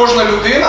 кожна людина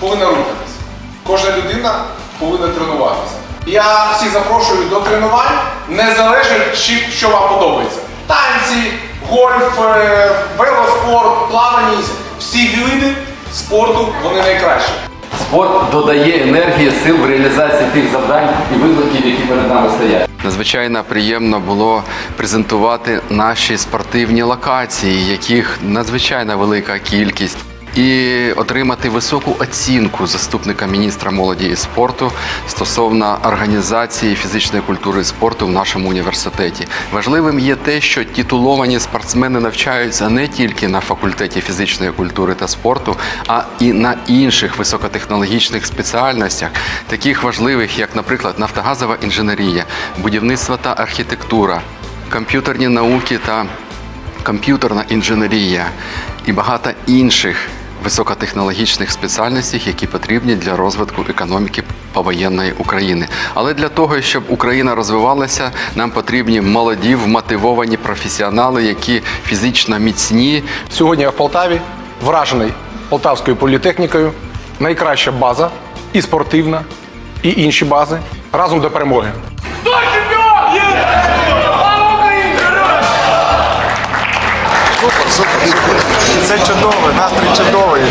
повинна рухатися. Кожна людина повинна тренуватися. Я всіх запрошую до тренувань, незалежно чи що вам подобається. Танці, гольф, е, велоспорт, плавання, всі види спорту вони найкращі. Спорт додає енергії, сил в реалізації тих завдань і викликів, які перед нами стоять. Надзвичайно приємно було презентувати наші спортивні локації, яких надзвичайно велика кількість. І отримати високу оцінку заступника міністра молоді і спорту стосовно організації фізичної культури і спорту в нашому університеті. Важливим є те, що титуловані спортсмени навчаються не тільки на факультеті фізичної культури та спорту, а і на інших високотехнологічних спеціальностях, таких важливих, як, наприклад, нафтогазова інженерія, будівництво та архітектура, комп'ютерні науки та комп'ютерна інженерія і багато інших високотехнологічних спеціальностей, які потрібні для розвитку економіки повоєнної України. Але для того, щоб Україна розвивалася, нам потрібні молоді, вмотивовані професіонали, які фізично міцні, Сьогодні я в Полтаві, вражений Полтавською політехнікою. Найкраща база і спортивна, і інші бази. Разом до перемоги. Це чудово, настрій чудовий.